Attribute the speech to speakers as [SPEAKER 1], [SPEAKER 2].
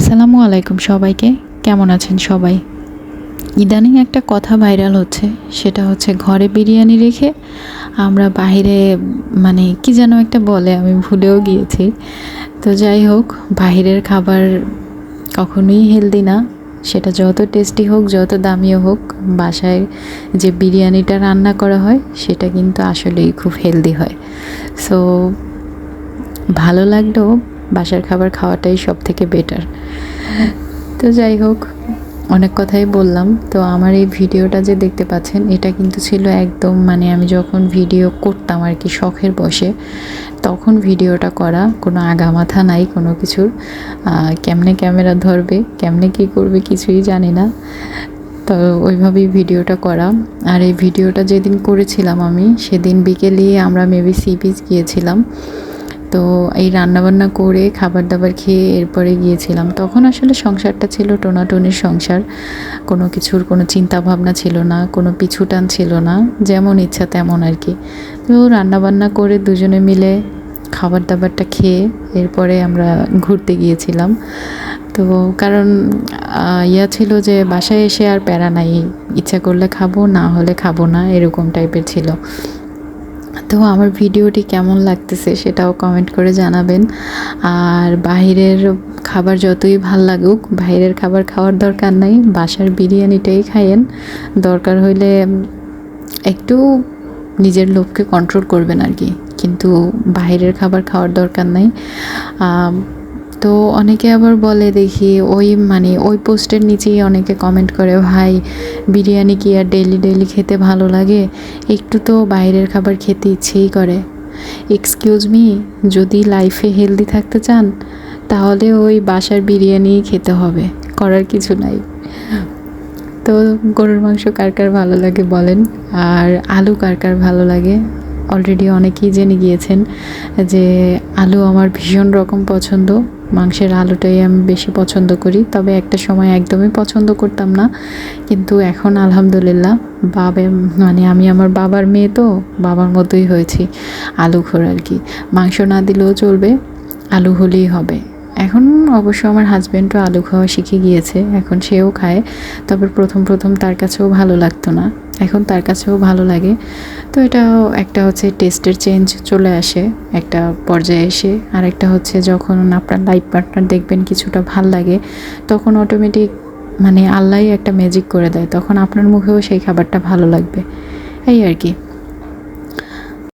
[SPEAKER 1] আসসালামু আলাইকুম সবাইকে। কেমন আছেন সবাই? ইদানিং একটা কথা ভাইরাল হচ্ছে, সেটা হচ্ছে ঘরে বিরিয়ানি রেখে আমরা বাইরে মানে কি যেন একটা বলে, আমি ভুলেও গিয়েছি। তো যাই হোক বাইরের খাবার কখনোই হেলদি না। সেটা যত টেস্টি হোক, যত দামিও হোক, বাসায় যে বিরিয়ানিটা রান্না করা হয়, সেটা কিন্তু আসলেই খুব হেলদি হয়। সো ভালো লাগলেও বাসার খাবার খাওয়াটাই সব থেকে বেটার তো যাই হোক, অনেক কথাই বললাম। তো আমার এই ভিডিওটা যে দেখতে পাচ্ছেন, এটা কিন্তু ছিল একদম মানে আমি যখন ভিডিও করতাম আর কি শখের বসে, তখন ভিডিওটা করা, কোনো আগামাথা নাই কোনো কিছুর। কেমনে ক্যামেরা ধরবে, কেমনে কী করবে কিছুই জানি না। তো ওইভাবেই ভিডিওটা করা। আর এই ভিডিওটা যেদিন করেছিলাম আমি, সেদিন বিকেলে আমরা মেবি সি বিচ গিয়েছিলাম। তো এই রান্নাবান্না করে খাবার দাবার খেয়ে এরপরে গিয়েছিলাম। তখন আসলে সংসারটা ছিল টোনাটনির সংসার। কোনো কিছুর কোনো চিন্তা ভাবনা ছিল না, কোনো পিছু টান ছিল না, যেমন ইচ্ছা তেমন আর কি। তো রান্নাবান্না করে দুজনে মিলে খাবার দাবারটা খেয়ে এরপরে আমরা ঘুরতে গিয়েছিলাম। তো কারণ ইয়া ছিল যে বাসায় এসে আর প্যারা নাই। ইচ্ছা করলে খাব, না হলে খাব না, এরকম টাইপের ছিল। তো আমার ভিডিওটি কেমন লাগতেছে সেটাও কমেন্ট করে জানাবেন। আর বাহিরের খাবার যতই ভালো লাগুক বাইরের খাবার খাওয়ার দরকার নাই, বাসার বিরিয়ানিটাই খাইয়েন দরকার হইলে একটু নিজের লোককে কন্ট্রোল করবেন আর কি। কিন্তু বাইরের খাবার খাওয়ার দরকার নাই। তো অনেকে আবার বলে দেখি, ওই মানে ওই পোস্টের নিচেই অনেকে কমেন্ট করে, ভাই, বিরিয়ানি কি আর ডেলি ডেলি খেতে ভালো লাগে? একটু তো বাইরের খাবার খেতে ইচ্ছেই করে। এক্সকিউজ মি যদি লাইফে হেলদি থাকতে চান, তাহলে ওই বাসার বিরিয়ানি খেতে হবে, করার কিছু নাই। তো গরুর মাংস কার কার ভালো লাগে বলেন? আর আলু কার কার ভালো লাগে? অলরেডি অনেকেই জেনে গিয়েছেন যে আলু আমার ভীষণ রকম পছন্দ। মাংসের আলুটাই আমি বেশি পছন্দ করি। তবে একটা সময় একদমই পছন্দ করতাম না। কিন্তু এখন আলহামদুলিল্লাহ বাবা মানে আমি আমার বাবার মেয়ে তো, বাবার মতোই হয়েছি আলু খোর আর কি। মাংস না দিলেও চলবে, আলু হলেই হবে। এখন অবশ্য আমার হাজব্যান্ডও আলু খাওয়া শিখে গিয়েছে, এখন সেও খায়। তবে প্রথম প্রথম তার কাছেও ভালো লাগতো না। এখন তার কাছেও ভালো লাগে। তো এটাও একটা হচ্ছে টেস্টের চেঞ্জ চলে আসে। একটা পর্যায়ে এসে আর একটা হচ্ছে যখন আপনার লাইফ পার্টনার দেখবেন কিছুটা ভালো লাগে, তখন অটোমেটিক মানে আল্লাহ একটা ম্যাজিক করে দেয়। তখন আপনার মুখেও সেই খাবারটা ভালো লাগবে। এই আর কি।